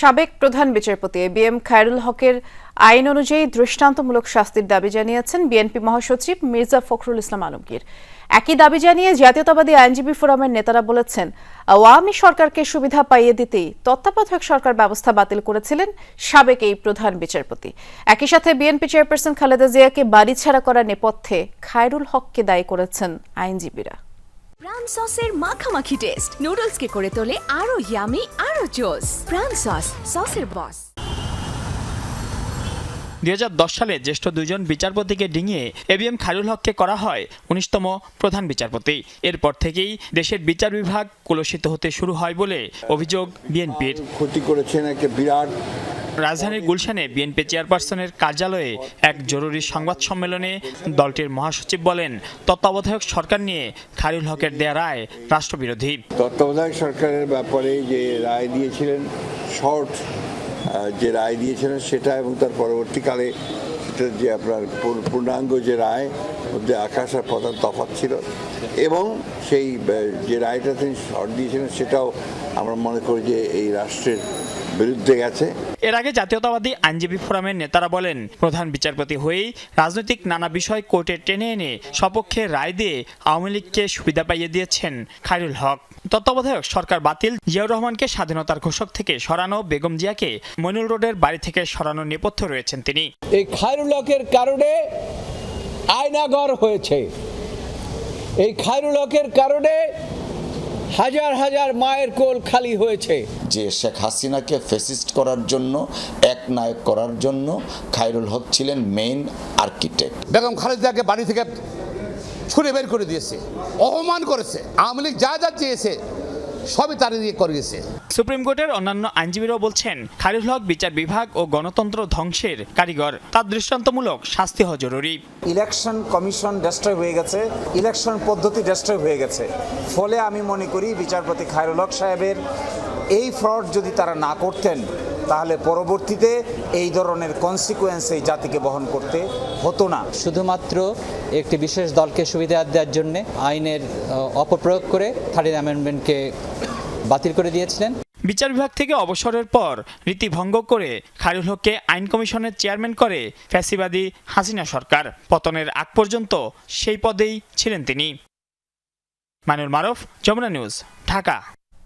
সাবেক প্রধান বিচারপতি বি এম খায়রুল হকের আইন অনুযায়ী দৃষ্টান্তমূলক শাস্তির দাবি জানিয়েছেন বিএনপি মহাসচিব মির্জা ফখরুল ইসলাম আলমগীর। একই দাবি জানিয়ে জাতীয়তাবাদী আইনজীবী ফোরামের নেতারা বলেছেন, আওয়ামী সরকারকে সুবিধা পাইয়ে দিতেই তত্ত্বাবধায়ক সরকার ব্যবস্থা বাতিল করেছিলেন সাবেক এই প্রধান বিচারপতি। একই সাথে বিএনপি চেয়ারপারসন খালেদা জিয়াকে বাড়ি ছাড়া করার নেপথ্যে খায়রুল হককে দায়ী করেছেন আইনজীবীরা। প্রাণ সসের মাখামাখি টেস্ট নুডলসকে করে তোলে আরও ইয়ামি আরও জোস প্রাণ সস সসের বস দুই সালে জ্যেষ্ঠ দুজন বিচারপতিকে ডিঙিয়ে এবিএম খায়রুল হককে করা হয় উনিশতম প্রধান বিচারপতি। এরপর থেকেই দেশের বিচার বিভাগ কলুষিত হতে শুরু হয় বলে অভিযোগ বিএনপির। ক্ষতি করেছেন একটা বিরাট রাজধানীর গুলশানে বিএনপি চেয়ারপারসনের কার্যালয়ে এক জরুরি সংবাদ সম্মেলনে দলটির মহাসচিব বলেন, তত্ত্বাবধায়ক সরকার নিয়ে খায়রুল হকের দেয়া রায় রাষ্ট্রবিরোধী। তত্ত্বাবধায়ক সরকারের ব্যাপারে যে রায় দিয়েছিলেন, শর্ট যে রায় দিয়েছিলেন সেটা এবং তার পরবর্তীকালে সেটা যে আপনার পূর্ণাঙ্গ যে রায়, মধ্যে আকাশ আর পতার তফাৎ ছিল এবং সেই যে রায়টা তিনি শর্ট দিয়েছিলেন সেটাও আমরা মনে করি যে এই রাষ্ট্রের বিরুদ্ধে গেছে। এর আগে জাতীয়তাবাদী আইনজীবী ফোরামের নেতারা বলেন প্রধান বিচারপতি হয়েই রাজনৈতিক নানা বিষয় কোর্টে টেনে এনে সপক্ষে রায় দিয়ে আওয়ামী লীগকে সুবিধা পাইয়ে দিয়েছেন খায়রুল হক। তত্ত্বাবধায়ক সরকার বাতিল জিয়াউর রহমানকে স্বাধীনতার ঘোষক থেকে সরানো বেগম জিয়াকে মইনুল রোডের বাড়ি থেকে সরানোর নেপথ্য রয়েছেন তিনি। এই খায়রুল হকের কারণে আয়নাগর হয়েছে। এই খায়রুল হকের কারণে হাজার হাজার মায়ের কোল খালি হয়েছে। যে শেখ হাসিনাকে ফেসিস্ট করার জন্য এক নায়ক করার জন্য খায়রুল হক ছিলেন মেইন আর্কিটেক্ট বেগম খালেদাকে বাড়ি থেকে ছুড়ে বের করে দিয়েছে অপমান করেছে আওয়ামী লীগ যা যা চেয়েছে সবই তার দিয়ে করিয়েছে সুপ্রিম কোর্টের অন্যান্য আইনজীবীরাও বলছেন খারিফুল হক বিচার বিভাগ ও গণতন্ত্র ধ্বংসের কারিগর। তার দৃষ্টান্তমূলক শাস্তি হওয়া জরুরি। ইলেকশন কমিশন ডেস্ট্রয় হয়ে গেছে ইলেকশন পদ্ধতি ডেস্ট্রয় হয়ে গেছে। ফলে আমি মনে করি বিচারপতি খায়রুল হক সাহেবের এই ফ্রড যদি তারা না করতেন তাহলে পরবর্তীতে এই ধরনের কনসিকুয়েন্স এই জাতিকে বহন করতে হতো না। শুধুমাত্র একটি বিশেষ দলকে সুবিধা দেওয়ার জন্য আইনের অপপ্রয়োগ করে থার্ড অ্যামেন্ডমেন্টকে বাতিল করে দিয়েছিলেন। বিচার বিভাগ থেকে অবসরের পর রীতি ভঙ্গ করে খায়রুল হককে আইন কমিশনের চেয়ারম্যান করে ফ্যাসিবাদী হাসিনা সরকার। পতনের আগ পর্যন্ত সেই পদেই ছিলেন তিনি। মানুল মারফ যমুনা নিউজ ঢাকা।